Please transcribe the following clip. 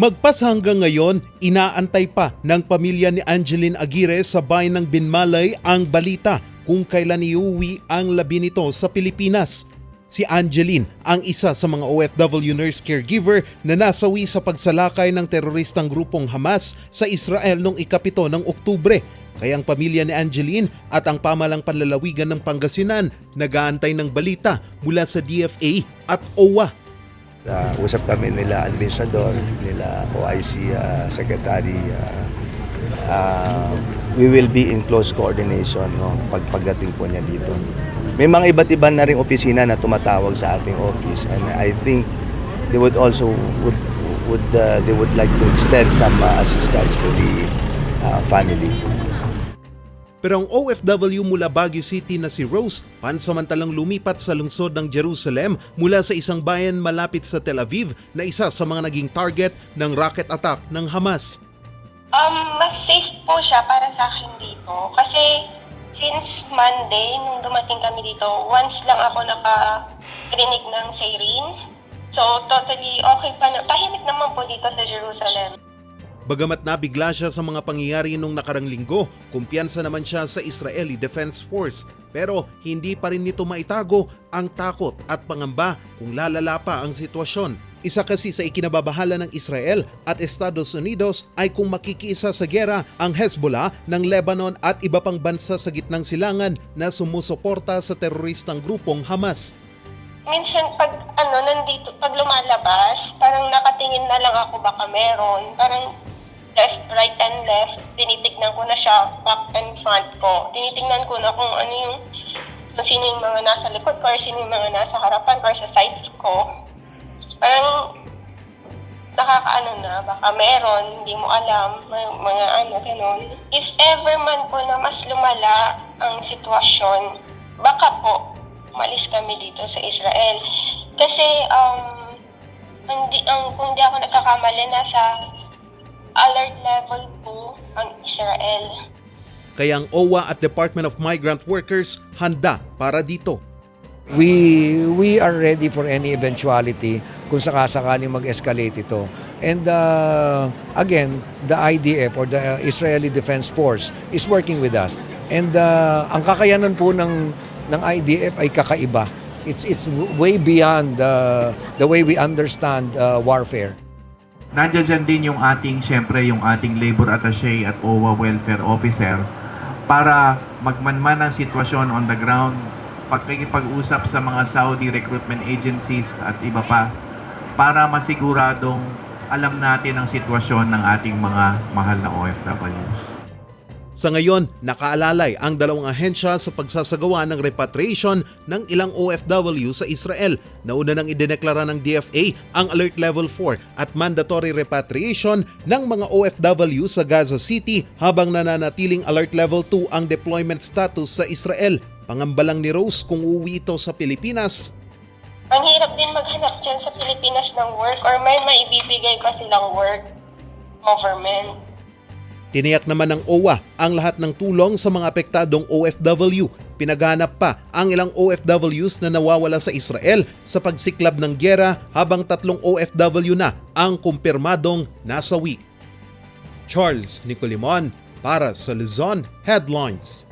Magpas hanggang ngayon, inaantay pa ng pamilya ni Angeline Aguirre sa bayan ng Binmalay ang balita kung kailan iuwi ang labi nito sa Pilipinas. Si Angeline ang isa sa mga OFW nurse caregiver na nasawi sa pagsalakay ng teroristang grupong Hamas sa Israel noong ikapito ng Oktubre. Kaya ang pamilya ni Angeline at ang pamalang panlalawigan ng Pangasinan nagaantay ng balita mula sa DFA at OWA Uh, usap kami nila Administrador, nila OIC uh, Secretary. Uh, uh, we will be in close coordination no, pag pagdating po niya dito. May mga iba't iba na ring opisina na tumatawag sa ating office and I think they would also would would uh, they would like to extend some uh, assistance to the uh, family. Pero ang OFW mula Baguio City na si Rose pansamantalang lumipat sa lungsod ng Jerusalem mula sa isang bayan malapit sa Tel Aviv na isa sa mga naging target ng rocket attack ng Hamas. Um, mas safe po siya para sa akin dito. Kasi since Monday, nung dumating kami dito, once lang ako nakarinig ng siren. So, totally okay pa na. Tahimik naman po dito sa Jerusalem. Bagamat nabigla siya sa mga pangyayari nung nakarang linggo, kumpiyansa naman siya sa Israeli Defense Force. Pero hindi pa rin nito maitago ang takot at pangamba kung lalala pa ang sitwasyon. Isa kasi sa ikinababahala ng Israel at Estados Unidos ay kung makikiisa sa gera ang Hezbollah ng Lebanon at iba pang bansa sa gitnang silangan na sumusuporta sa teroristang grupong Hamas. Minsan pag ano nandito pag lumalabas, parang nakatingin na lang ako baka meron. Parang left, right and left, tinitignan ko na siya back and front ko. Tinitingnan ko na kung ano yung kung sino yung mga nasa likod ko or sino yung mga nasa harapan or sa sides ko. Parang nakakaano na, baka meron, hindi mo alam, may mga ano, ganun. If ever man po na mas lumala ang sitwasyon, baka po, umalis kami dito sa Israel. Kasi, um, hindi, ang, kung hindi ako nagkakamali, nasa alert level 2 ang Israel. Kaya ang OWA at Department of Migrant Workers handa para dito. We we are ready for any eventuality kung sakasakaling mag-escalate ito. And uh, again, the IDF or the Israeli Defense Force is working with us. And uh, ang kakayanan po ng ng IDF ay kakaiba. It's it's way beyond uh, the way we understand uh, warfare. Nandiyan dyan din yung ating, syempre, yung ating labor attaché at OWA welfare officer para magmanman ang sitwasyon on the ground, pagkikipag-usap sa mga Saudi recruitment agencies at iba pa para masiguradong alam natin ang sitwasyon ng ating mga mahal na OFWs. Sa ngayon, nakaalalay ang dalawang ahensya sa pagsasagawa ng repatriation ng ilang OFW sa Israel. Nauna nang idineklara ng DFA ang Alert Level 4 at mandatory repatriation ng mga OFW sa Gaza City habang nananatiling Alert Level 2 ang deployment status sa Israel. Pangambalang ni Rose kung uuwi ito sa Pilipinas, Ang hirap din maghanap dyan sa Pilipinas ng work or may maibibigay pa silang work government. Tiniyak naman ng OWA ang lahat ng tulong sa mga apektadong OFW. Pinaghanap pa ang ilang OFWs na nawawala sa Israel sa pagsiklab ng gyera habang tatlong OFW na ang kumpirmadong nasawi. Charles Nicolimon para sa Luzon Headlines.